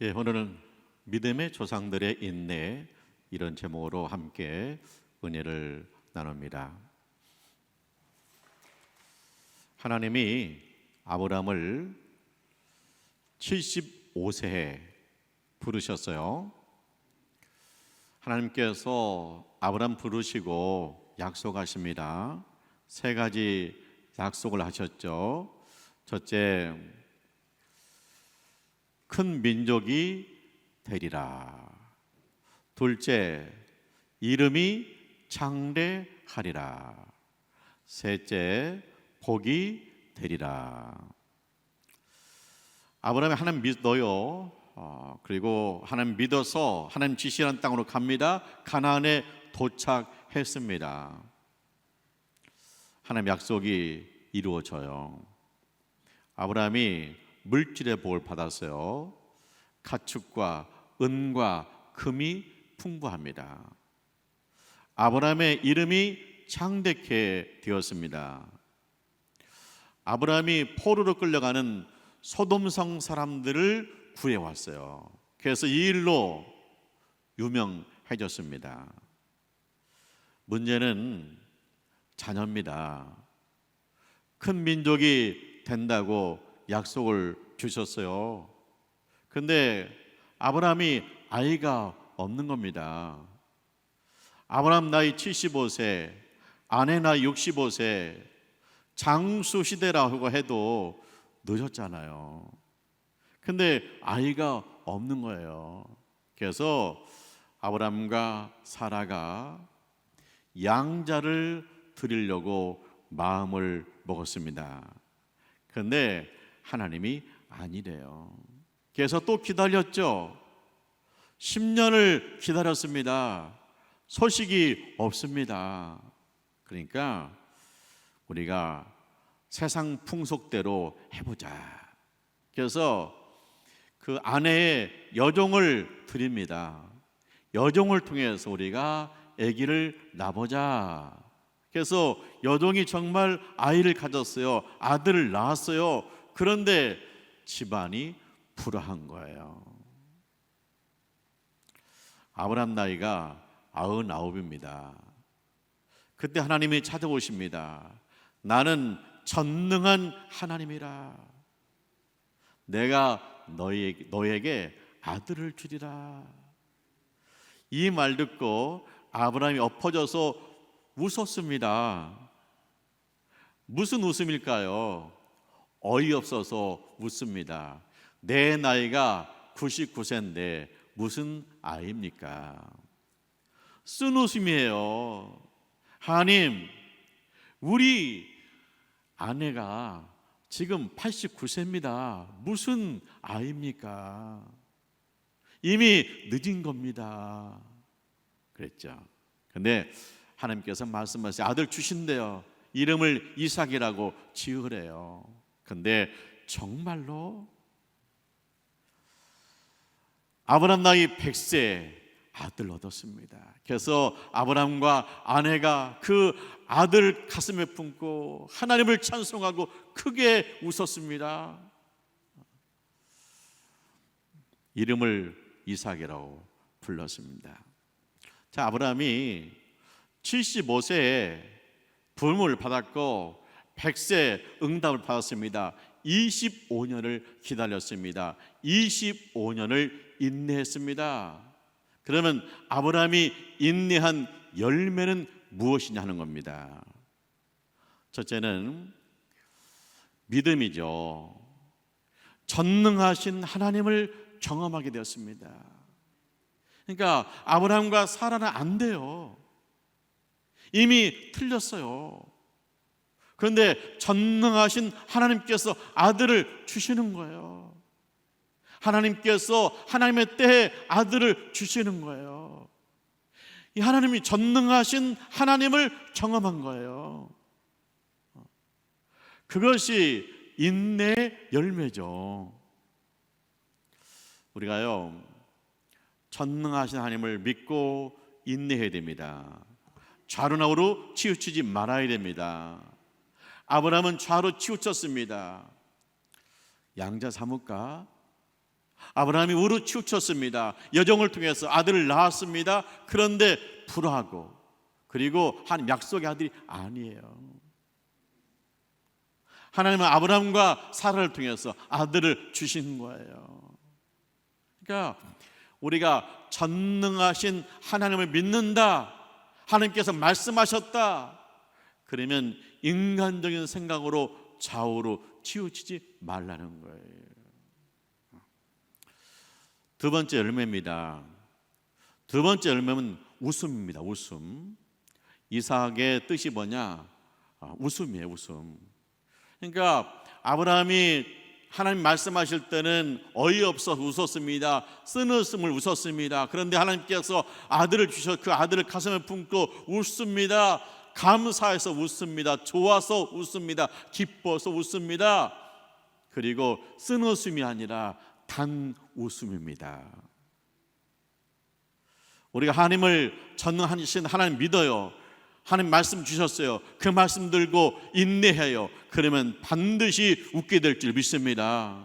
예, 오늘은 믿음의 조상들의 인내 이런 제목으로 함께 은혜를 나눕니다. 하나님이 아브라함을 75세에 부르셨어요. 하나님께서 아브라함 부르시고 약속하십니다. 세 가지 약속을 하셨죠. 첫째, 큰 민족이 되리라. 둘째, 이름이 창대하리라. 셋째, 복이 되리라. 아브라함이 하나님 믿어요. 어, 그리고 하나님 믿어서 하나님 지시한 땅으로 갑니다. 가나안에 도착했습니다. 하나님 약속이 이루어져요. 아브라함이 물질의 복을 받았어요. 가축과 은과 금이 풍부합니다. 아브라함의 이름이 창대케 되었습니다. 아브라함이 포로로 끌려가는 소돔성 사람들을 구해왔어요. 그래서 이 일로 유명해졌습니다. 문제는 자녀입니다. 큰 민족이 된다고 약속을 주셨어요. 근데 아브라함이 아이가 없는 겁니다. 아브라함 나이 75세, 아내 나이 65세, 장수 시대라고 해도 늦었잖아요. 근데 아이가 없는 거예요. 그래서 아브라함과 사라가 양자를 드리려고 마음을 먹었습니다. 그런데 하나님이 아니래요. 그래서 또 기다렸죠. 10년을 기다렸습니다. 소식이 없습니다. 그러니까 우리가 세상 풍속대로 해보자. 그래서 그 아내의 여종을 드립니다. 여종을 통해서 우리가 아기를 낳보자. 그래서 여종이 정말 아이를 가졌어요. 아들을 낳았어요. 그런데 집안이 불화한 거예요. 아브람 나이가 아흔아홉입니다. 그때 하나님이 찾아오십니다. 나는 전능한 하나님이라. 내가 너희, 너에게 아들을 주리라. 이 말 듣고 아브라함이 엎어져서 웃었습니다. 무슨 웃음일까요? 어이없어서 웃습니다. 내 나이가 99세인데 무슨 아입니까? 쓴 웃음이에요. 하나님, 우리 아내가 지금 89세입니다. 무슨 아입니까? 이미 늦은 겁니다. 그랬죠. 근데 하나님께서 말씀하세요. 아들 주신대요. 이름을 이삭이라고 지으래요. 근데 정말로 아브람 나이 100세 아들 얻었습니다. 그래서 아브람과 아내가 그 아들 가슴에 품고 하나님을 찬송하고 크게 웃었습니다. 이름을 이삭이라고 불렀습니다. 자, 아브라함이 75세에 부름을 받았고 100세 응답을 받았습니다. 25년을 기다렸습니다. 25년을 인내했습니다. 그러면 아브라함이 인내한 열매는 무엇이냐 하는 겁니다. 첫째는 믿음이죠. 전능하신 하나님을 경험하게 되었습니다. 그러니까 아브라함과 사라는 안 돼요. 이미 틀렸어요. 그런데 전능하신 하나님께서 아들을 주시는 거예요. 하나님께서 하나님의 때에 아들을 주시는 거예요. 이 하나님이 전능하신 하나님을 경험한 거예요. 그것이 인내의 열매죠. 우리가요, 전능하신 하나님을 믿고 인내해야 됩니다. 좌로나 우로 치우치지 말아야 됩니다. 아브라함은 좌로 치우쳤습니다. 양자 삼을까? 아브라함이 우루 치우쳤습니다. 여정을 통해서 아들을 낳았습니다. 그런데 불화하고 그리고 한 약속의 아들이 아니에요. 하나님은 아브라함과 사라를 통해서 아들을 주신 거예요. 그러니까 우리가 전능하신 하나님을 믿는다. 하나님께서 말씀하셨다. 그러면 인간적인 생각으로 좌우로 치우치지 말라는 거예요. 두 번째 열매입니다. 두 번째 열매는 웃음입니다. 웃음. 이삭의 뜻이 뭐냐? 아, 웃음이에요. 웃음. 그러니까 아브라함이 하나님 말씀하실 때는 어이없어 웃었습니다. 쓰는숨을 웃었습니다. 그런데 하나님께서 아들을 주셔 그 아들을 가슴에 품고 웃습니다. 감사해서 웃습니다. 좋아서 웃습니다. 기뻐서 웃습니다. 그리고 쓴 웃음이 아니라 단 웃음입니다. 우리가 하나님을 전능하신 하나님 믿어요. 하나님 말씀 주셨어요. 그 말씀 들고 인내해요. 그러면 반드시 웃게 될 줄 믿습니다.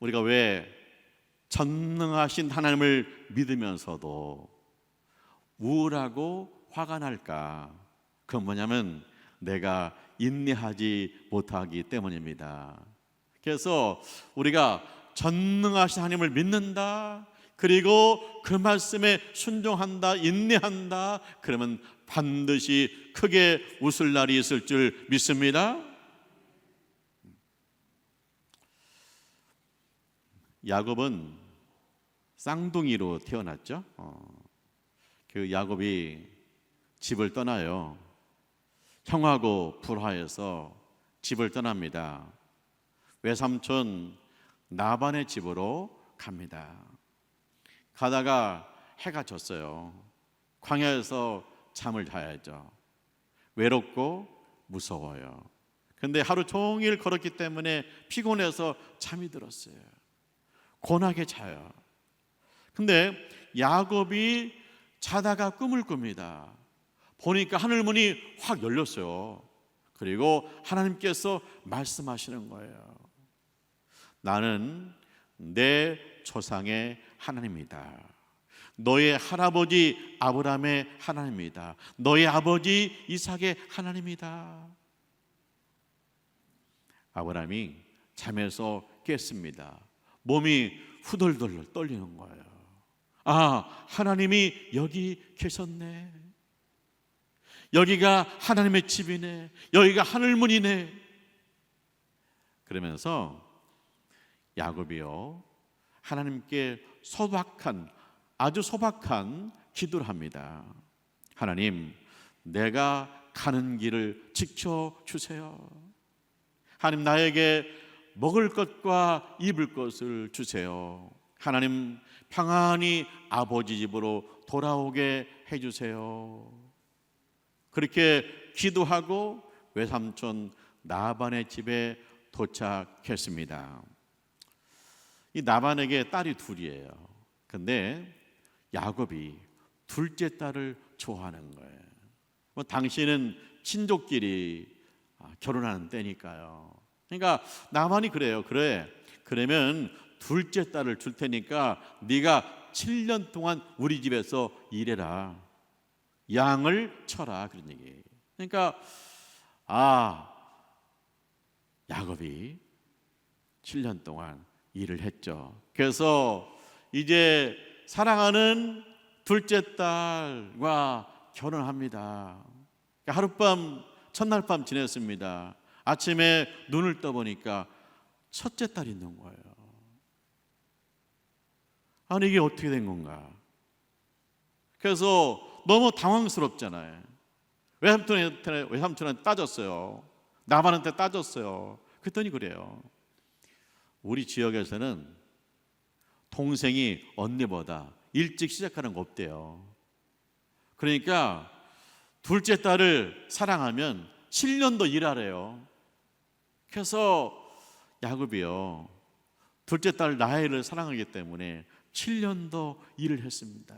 우리가 왜 전능하신 하나님을 믿으면서도 우울하고 화가 날까? 그건 뭐냐면 내가 인내하지 못하기 때문입니다. 그래서 우리가 전능하신 하나님을 믿는다. 그리고 그 말씀에 순종한다, 인내한다. 그러면 반드시 크게 웃을 날이 있을 줄 믿습니다. 야곱은 쌍둥이로 태어났죠. 어, 그 야곱이 집을 떠나요. 형하고 불화해서 집을 떠납니다. 외삼촌 나반의 집으로 갑니다. 가다가 해가 졌어요. 광야에서 잠을 자야죠. 외롭고 무서워요. 근데 하루 종일 걸었기 때문에 피곤해서 잠이 들었어요. 고나게 자요. 근데 야곱이 자다가 꿈을 꿉니다. 보니까 하늘 문이 확 열렸어요. 그리고 하나님께서 말씀하시는 거예요. 나는 내 조상의 하나님이다. 너의 할아버지 아브라함의 하나님이다. 너의 아버지 이삭의 하나님이다. 아브라함이 잠에서 깼습니다. 몸이 후덜덜 떨리는 거예요. 아, 하나님이 여기 계셨네. 여기가 하나님의 집이네. 여기가 하늘문이네. 그러면서 야곱이요. 하나님께 소박한 아주 소박한 기도를 합니다. 하나님, 내가 가는 길을 지켜 주세요. 하나님 나에게 먹을 것과 입을 것을 주세요. 하나님 평안히 아버지 집으로 돌아오게 해 주세요. 그렇게 기도하고 외삼촌 나반의 집에 도착했습니다. 이 나반에게 딸이 둘이에요. 근데 야곱이 둘째 딸을 좋아하는 거예요. 뭐 당신은 친족끼리 아, 결혼하는 때니까요. 그러니까 나반이 그래요. 그래. 그러면 둘째 딸을 줄 테니까 네가 7년 동안 우리 집에서 일해라. 양을 쳐라 그런 얘기. 그러니까 아 야곱이 7년 동안 일을 했죠. 그래서 이제 사랑하는 둘째 딸과 결혼합니다. 그러니까 하룻밤 첫날 밤 지냈습니다. 아침에 눈을 떠보니까 첫째 딸이 있는 거예요. 아니 이게 어떻게 된 건가? 그래서 너무 당황스럽잖아요. 외삼촌한테 외삼촌한테 따졌어요. 나만한테 따졌어요. 그랬더니 그래요. 우리 지역에서는 동생이 언니보다 일찍 시작하는 거 없대요. 그러니까 둘째 딸을 사랑하면 7년 더 일하래요. 그래서 야곱이요. 둘째 딸 나혜를 사랑하기 때문에 7년 더 일을 했습니다.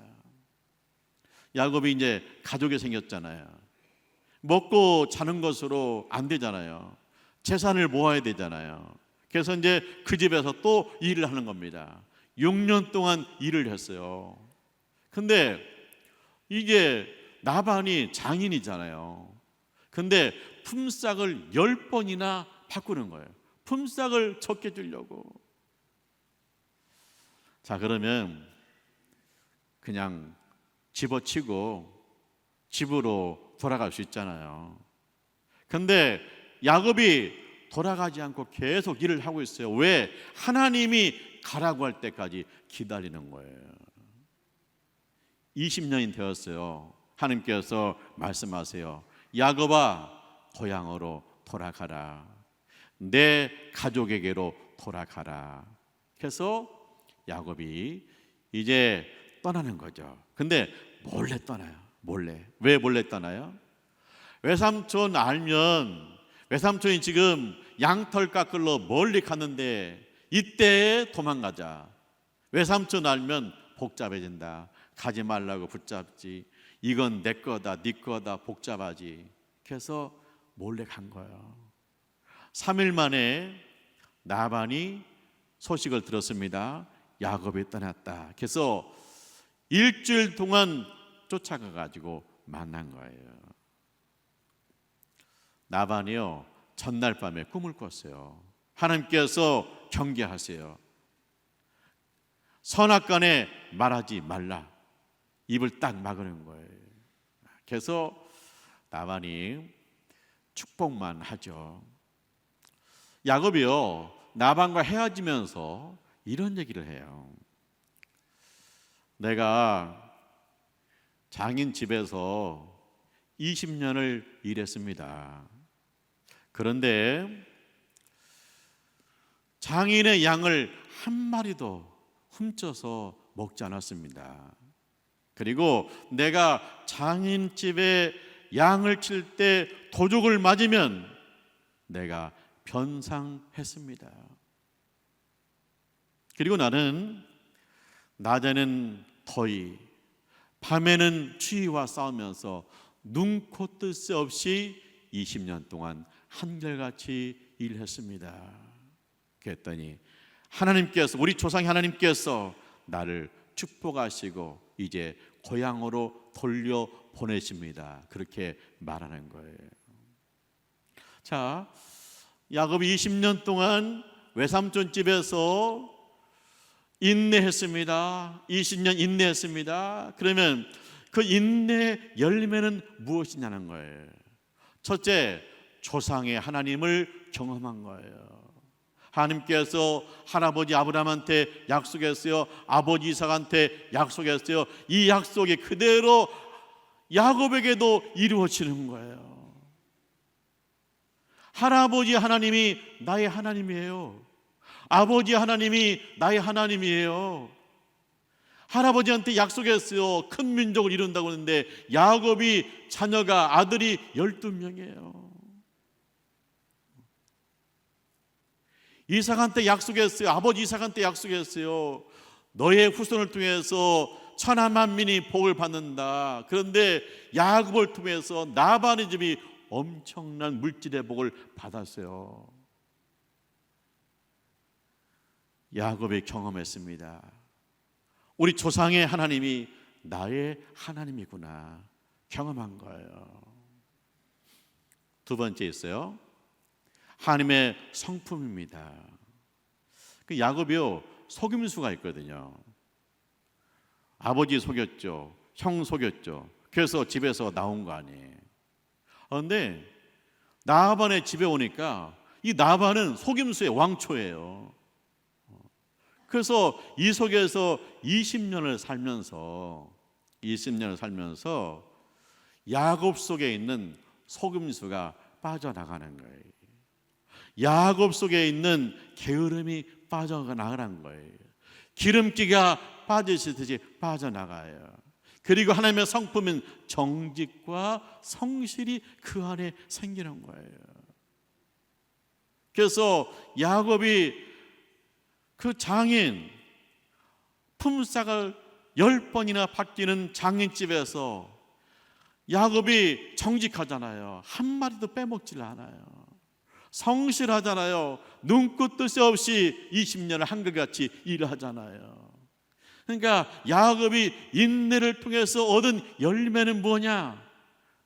야곱이 이제 가족이 생겼잖아요. 먹고 자는 것으로 안 되잖아요. 재산을 모아야 되잖아요. 그래서 이제 그 집에서 또 일을 하는 겁니다. 6년 동안 일을 했어요. 근데 이게 나반이 장인이잖아요. 근데 품삯을 10번이나 바꾸는 거예요. 품삯을 적게 주려고. 자, 그러면 그냥 집어치고 집으로 돌아갈 수 있잖아요. 근데 야곱이 돌아가지 않고 계속 일을 하고 있어요. 왜? 하나님이 가라고 할 때까지 기다리는 거예요. 20년이 되었어요. 하나님께서 말씀하세요. 야곱아, 고향으로 돌아가라. 내 가족에게로 돌아가라. 그래서 야곱이 이제 떠나는 거죠. 근데 몰래 떠나요. 몰래. 왜 몰래 떠나요? 외삼촌 알면 외삼촌이 지금 양털 깎으러 멀리 갔는데 이때 도망가자. 외삼촌 알면 복잡해진다. 가지 말라고 붙잡지. 이건 내 거다, 네 거다, 복잡하지. 그래서 몰래 간 거예요. 3일 만에 나반이 소식을 들었습니다. 야곱이 떠났다. 그래서 일주일 동안 쫓아가 가지고 만난 거예요. 나반이요 전날 밤에 꿈을 꿨어요. 하나님께서 경계하세요. 선악간에 말하지 말라. 입을 딱 막으는 거예요. 그래서 나반이 축복만 하죠. 야곱이요 나반과 헤어지면서 이런 얘기를 해요. 내가 장인 집에서 20년을 일했습니다. 그런데 장인의 양을 한 마리도 훔쳐서 먹지 않았습니다. 그리고 내가 장인 집에 양을 칠 때 도둑을 맞으면 내가 변상했습니다. 그리고 나는 낮에는 더위, 밤에는 추위와 싸우면서 눈코 뜰 새 없이 20년 동안 한결같이 일했습니다. 그랬더니 하나님께서 우리 조상 하나님께서 나를 축복하시고 이제 고향으로 돌려 보내십니다. 그렇게 말하는 거예요. 자, 야곱이 20년 동안 외삼촌 집에서 인내했습니다. 20년 인내했습니다. 그러면 그 인내 열매는 무엇이냐는 거예요. 첫째, 조상의 하나님을 경험한 거예요. 하나님께서 할아버지 아브라함한테 약속했어요. 아버지 이삭한테 약속했어요. 이 약속이 그대로 야곱에게도 이루어지는 거예요. 할아버지 하나님이 나의 하나님이에요. 아버지 하나님이 나의 하나님이에요. 할아버지한테 약속했어요. 큰 민족을 이룬다고 하는데 야곱이 자녀가 아들이 12명이에요. 이삭한테 약속했어요. 아버지 이삭한테 약속했어요. 너의 후손을 통해서 천하 만민이 복을 받는다. 그런데 야곱을 통해서 나반의 집이 엄청난 물질의 복을 받았어요. 야곱이 경험했습니다. 우리 조상의 하나님이 나의 하나님이구나 경험한 거예요. 두 번째 있어요. 하나님의 성품입니다. 그 야곱이요 속임수가 있거든요. 아버지 속였죠, 형 속였죠. 그래서 집에서 나온 거 아니에요. 그런데 나반의 집에 오니까 이 나반은 속임수의 왕초예요. 그래서 이 속에서 20년을 살면서 20년을 살면서 야곱 속에 있는 속임수가 빠져나가는 거예요. 야곱 속에 있는 게으름이 빠져나가는 거예요. 기름기가 빠지듯이 빠져나가요. 그리고 하나님의 성품은 정직과 성실이 그 안에 생기는 거예요. 그래서 야곱이 그 장인 품삯을 열 번이나 바뀌는 장인집에서 야곱이 정직하잖아요. 한 마리도 빼먹질 않아요. 성실하잖아요. 눈꽃 뜻이 없이 20년을 한결같이 일하잖아요. 그러니까 야곱이 인내를 통해서 얻은 열매는 뭐냐?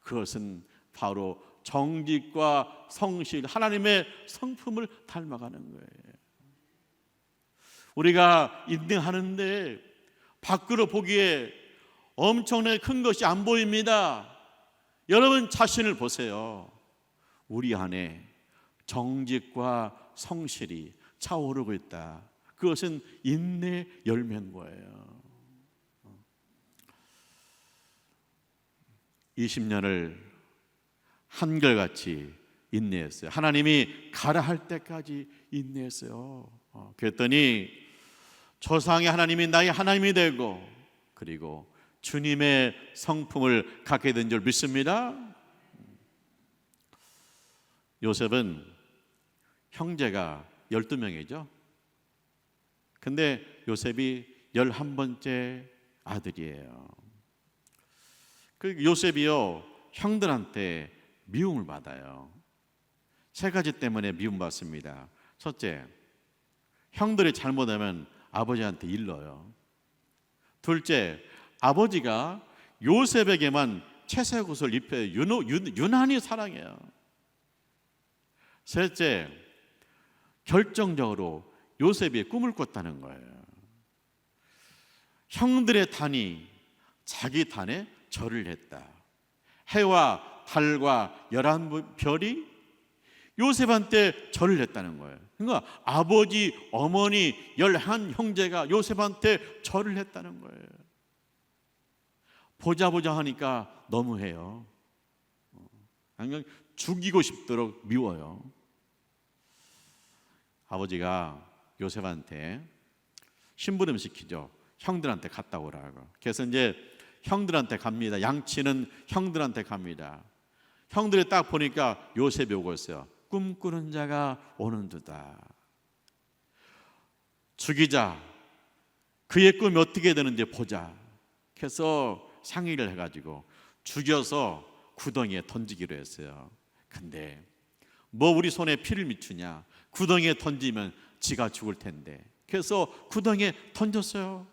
그것은 바로 정직과 성실, 하나님의 성품을 닮아가는 거예요. 우리가 인내하는데 밖으로 보기에 엄청나게 큰 것이 안 보입니다. 여러분 자신을 보세요. 우리 안에 정직과 성실이 차오르고 있다. 그것은 인내 열매인 거예요. 20년을 한결같이 인내했어요. 하나님이 가라 할 때까지 인내했어요. 어, 그랬더니 조상의 하나님이 나의 하나님이 되고 그리고 주님의 성품을 갖게 된 줄 믿습니다. 요셉은 형제가 12명이죠. 근데 요셉이 11번째 아들이에요. 그 요셉이요 형들한테 미움을 받아요. 세 가지 때문에 미움받습니다. 첫째, 형들이 잘못하면 아버지한테 일러요. 둘째, 아버지가 요셉에게만 채색 옷을 입혀 유난히 사랑해요. 셋째, 결정적으로 요셉이 꿈을 꿨다는 거예요. 형들의 단이 자기 단에 절을 했다. 해와 달과 열한 별이 요셉한테 절을 했다는 거예요. 그러니까 아버지, 어머니, 열한 형제가 요셉한테 절을 했다는 거예요. 보자 보자 하니까 너무해요. 그냥 죽이고 싶도록 미워요. 아버지가 요셉한테 심부름 시키죠. 형들한테 갔다 오라고. 그래서 이제 형들한테 갑니다. 양치는 형들한테 갑니다. 형들이 딱 보니까 요셉이 오고 있어요. 꿈꾸는 자가 오는도다. 죽이자. 그의 꿈이 어떻게 되는지 보자. 그래서 상의를 해가지고 죽여서 구덩이에 던지기로 했어요. 근데 뭐 우리 손에 피를 미추냐? 구덩이에 던지면 지가 죽을 텐데. 그래서 구덩이에 던졌어요.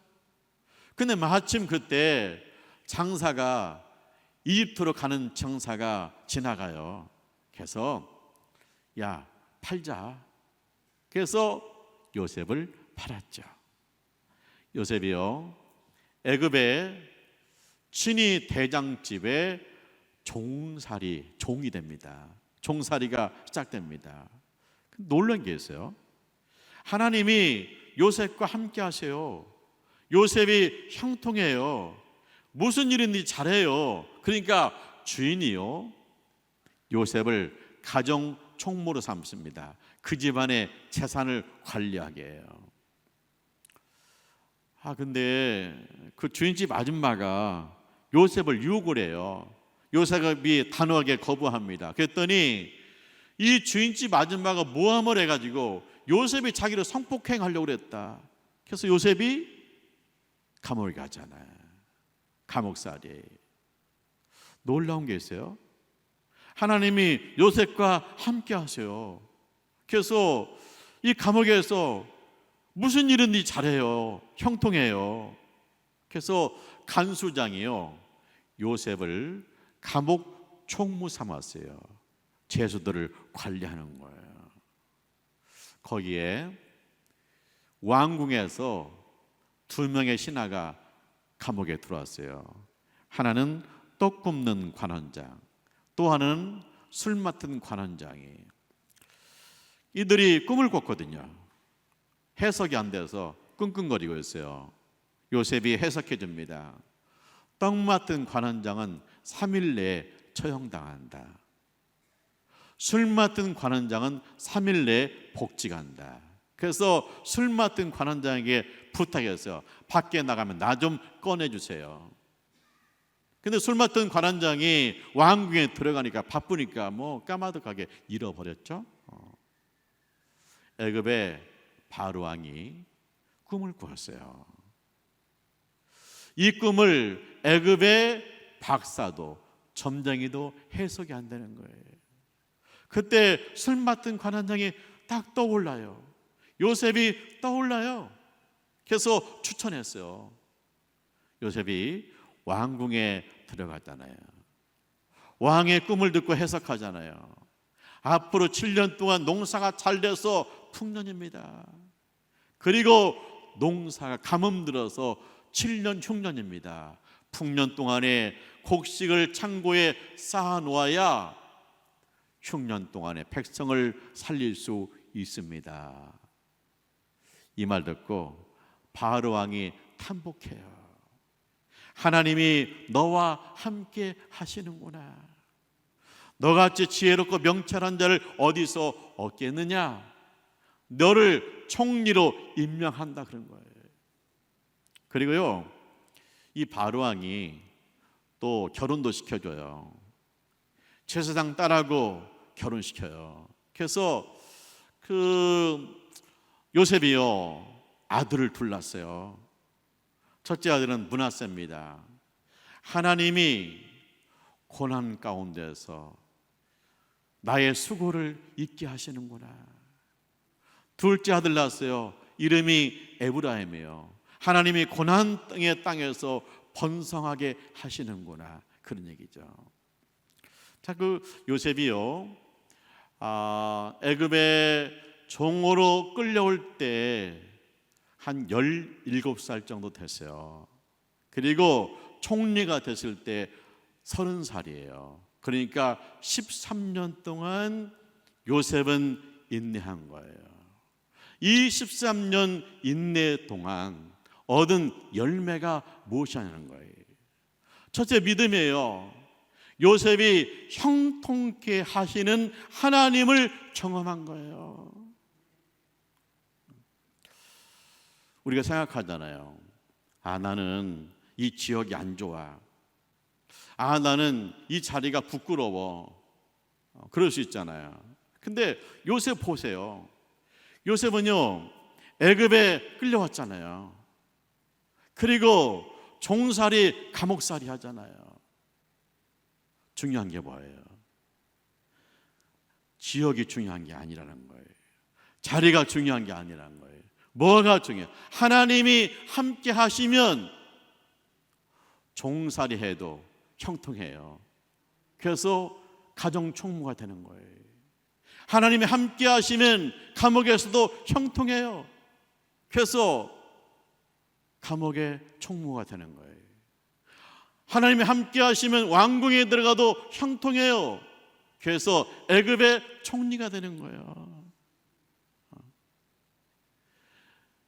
근데 마침 그때 장사가 이집트로 가는 정사가 지나가요. 그래서 야 팔자. 그래서 요셉을 팔았죠. 요셉이요 애굽의 친위 대장집의 종살이 종이 됩니다. 종살이가 시작됩니다. 놀란 게 있어요. 하나님이 요셉과 함께 하세요. 요셉이 형통해요. 무슨 일인지 잘해요. 그러니까 주인이요. 요셉을 가정 총무로 삼습니다. 그 집안의 재산을 관리하게 해요. 아, 근데 그 주인집 아줌마가 요셉을 유혹을 해요. 요셉이 단호하게 거부합니다. 그랬더니 이 주인집 아줌마가 모함을 해가지고 요셉이 자기를 성폭행하려고 그랬다. 그래서 요셉이 감옥에 가잖아요. 감옥살이. 놀라운 게 있어요. 하나님이 요셉과 함께 하세요. 그래서 이 감옥에서 무슨 일인지 잘해요. 형통해요. 그래서 간수장이요. 요셉을 감옥 총무 삼았어요. 죄수들을 관리하는 거예요. 거기에 왕궁에서 두 명의 신하가 감옥에 들어왔어요. 하나는 떡 굽는 관원장, 또 하나는 술 맡은 관원장이 이들이 꿈을 꿨거든요. 해석이 안 돼서 끙끙거리고 있어요. 요셉이 해석해 줍니다. 떡 맡은 관원장은 3일 내에 처형당한다. 술 맡은 관원장은 3일 내에 복직한다. 그래서 술 맡은 관원장에게 부탁했어요. 밖에 나가면 나 좀 꺼내 주세요. 근데 술 맡은 관원장이 왕궁에 들어가니까 바쁘니까 뭐 까마득하게 잃어버렸죠. 어. 애굽의 바로 왕이 꿈을 꾸었어요. 이 꿈을 애굽의 박사도 점쟁이도 해석이 안 되는 거예요. 그때 술 맡은 관원장이 딱 떠올라요. 요셉이 떠올라요. 그래서 추천했어요. 요셉이 왕궁에 들어갔잖아요. 왕의 꿈을 듣고 해석하잖아요. 앞으로 7년 동안 농사가 잘 돼서 풍년입니다. 그리고 농사가 가뭄 들어서 7년 흉년입니다. 풍년 동안에 곡식을 창고에 쌓아 놓아야 흉년 동안에 백성을 살릴 수 있습니다. 이 말 듣고 바로 왕이 탄복해요. 하나님이 너와 함께 하시는구나. 너같이 지혜롭고 명철한 자를 어디서 얻겠느냐? 너를 총리로 임명한다 그런 거예요. 그리고요, 이 바로왕이 또 결혼도 시켜줘요. 제사장 딸하고 결혼시켜요. 그래서 그 요셉이요 아들을 둘 낳았어요. 첫째 아들은 문하세입니다. 하나님이 고난 가운데서 나의 수고를 잊게 하시는구나. 둘째 아들 낳았어요. 이름이 에브라임이에요. 하나님이 고난 땅의 땅에서 번성하게 하시는구나. 그런 얘기죠. 자, 그 요셉이요. 아, 애굽의 종으로 끌려올 때 한 17살 정도 됐어요. 그리고 총리가 됐을 때 30살이에요. 그러니까 13년 동안 요셉은 인내한 거예요. 이 13년 인내 동안 얻은 열매가 무엇이냐는 거예요. 첫째 믿음이에요. 요셉이 형통케 하시는 하나님을 경험한 거예요. 우리가 생각하잖아요. 아, 나는 이 지역이 안 좋아. 아, 나는 이 자리가 부끄러워. 어, 그럴 수 있잖아요. 근데 요셉 보세요. 요셉은요, 애굽에 끌려왔잖아요. 그리고 종살이 감옥살이 하잖아요. 중요한 게 뭐예요? 지역이 중요한 게 아니라는 거예요. 자리가 중요한 게 아니라는 거예요. 뭐가 중요해요? 하나님이 함께 하시면 종살이 해도 형통해요. 그래서 가정 총무가 되는 거예요. 하나님이 함께 하시면 감옥에서도 형통해요. 그래서 감옥의 총무가 되는 거예요. 하나님이 함께 하시면 왕궁에 들어가도 형통해요. 그래서 애굽의 총리가 되는 거예요.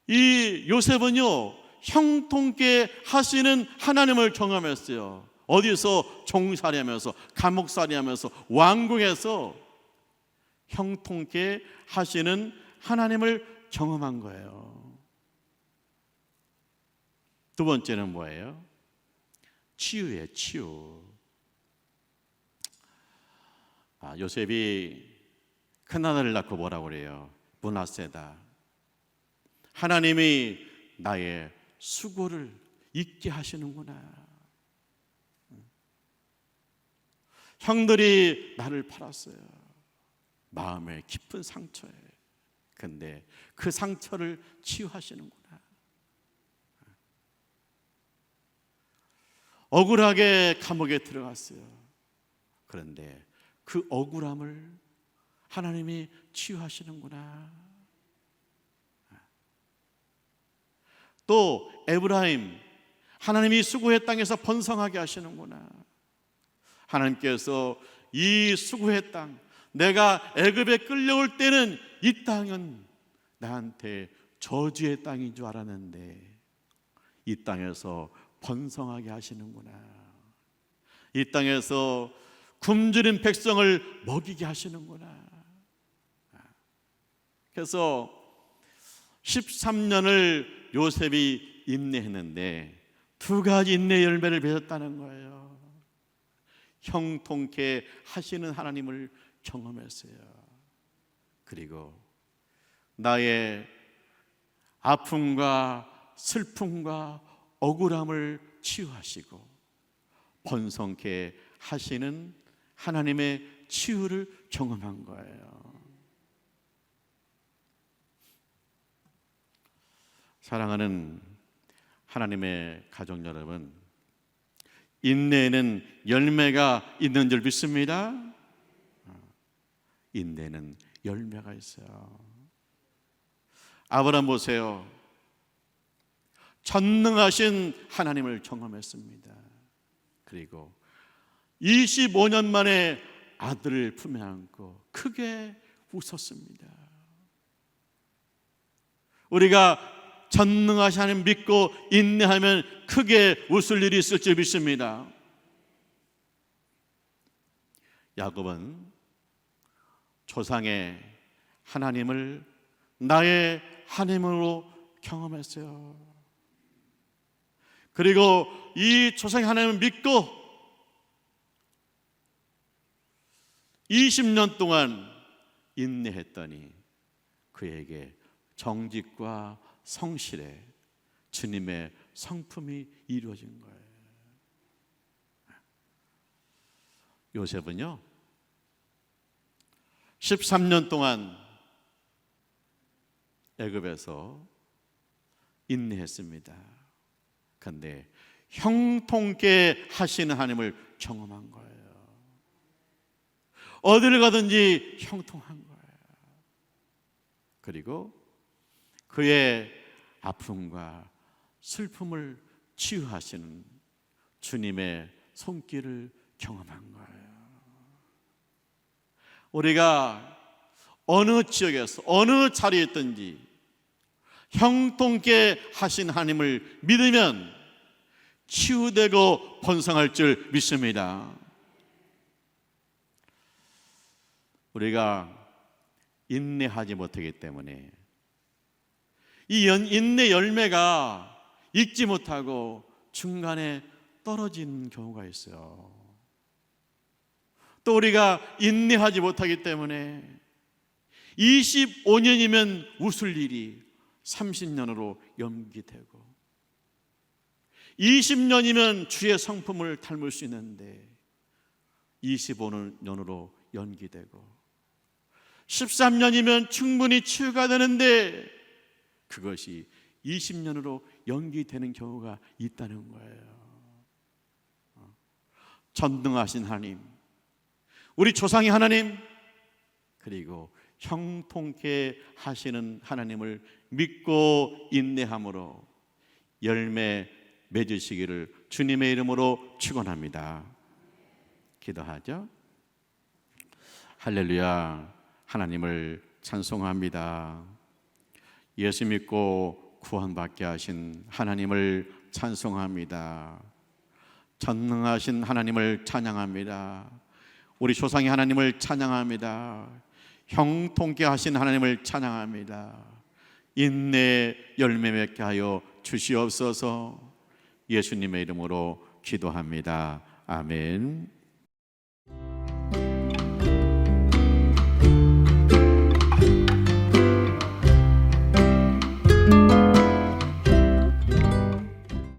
이 요셉은요 형통케 하시는 하나님을 경험했어요. 어디서 종살이하면서 감옥살이하면서 왕궁에서 형통케 하시는 하나님을 경험한 거예요. 두 번째는 뭐예요? 치유예 치유. 아, 요셉이 큰 아들을 낳고 뭐라고 그래요? 문하세다. 하나님이 나의 수고를 잊게 하시는구나. 형들이 나를 팔았어요. 마음의 깊은 상처에. 근데 그 상처를 치유하시는구나. 억울하게 감옥에 들어갔어요. 그런데 그 억울함을 하나님이 치유하시는구나. 또 에브라임 하나님이 수고의 땅에서 번성하게 하시는구나. 하나님께서 이 수고의 땅 내가 애굽에 끌려올 때는 이 땅은 나한테 저주의 땅인 줄 알았는데 이 땅에서 번성하게 하시는구나. 이 땅에서 굶주린 백성을 먹이게 하시는구나. 그래서 13년을 요셉이 인내했는데 두 가지 인내 열매를 맺었다는 거예요. 형통케 하시는 하나님을 경험했어요. 그리고 나의 아픔과 슬픔과 억울함을 치유하시고 번성케 하시는 하나님의 치유를 경험한 거예요. 사랑하는 하나님의 가족 여러분, 인내에는 열매가 있는 줄 믿습니다. 인내는 열매가 있어요. 아브라함 보세요. 전능하신 하나님을 경험했습니다. 그리고 25년 만에 아들을 품에 안고 크게 웃었습니다. 우리가 전능하신 하나님 믿고 인내하면 크게 웃을 일이 있을 줄 믿습니다. 야곱은 조상의 하나님을 나의 하나님으로 경험했어요. 그리고 이 조상의 하나님을 믿고 20년 동안 인내했더니 그에게 정직과 성실에 주님의 성품이 이루어진 거예요. 요셉은요, 13년 동안 애굽에서 인내했습니다. 그런데 형통케 하시는 하나님을 경험한 거예요. 어디를 가든지 형통한 거예요. 그리고 그의 아픔과 슬픔을 치유하시는 주님의 손길을 경험한 거예요. 우리가 어느 지역에서 어느 자리에 있든지 형통케 하신 하나님을 믿으면 치유되고 번성할 줄 믿습니다. 우리가 인내하지 못하기 때문에 이 인내 열매가 익지 못하고 중간에 떨어진 경우가 있어요. 또 우리가 인내하지 못하기 때문에 25년이면 웃을 일이 30년으로 연기되고 20년이면 주의 성품을 닮을 수 있는데 25년으로 연기되고 13년이면 충분히 치유가 되는데 그것이 20년으로 연기되는 경우가 있다는 거예요. 전능하신 하나님, 우리 조상의 하나님, 그리고 형통케 하시는 하나님을 믿고 인내함으로 열매 맺으시기를 주님의 이름으로 축원합니다. 기도하죠. 할렐루야. 하나님을 찬송합니다. 예수 믿고 구원받게 하신 하나님을 찬송합니다. 전능하신 하나님을 찬양합니다. 우리 조상의 하나님을 찬양합니다. 형통케 하신 하나님을 찬양합니다. 인내 열매 맺게 하여 주시옵소서 예수님의 이름으로 기도합니다. 아멘.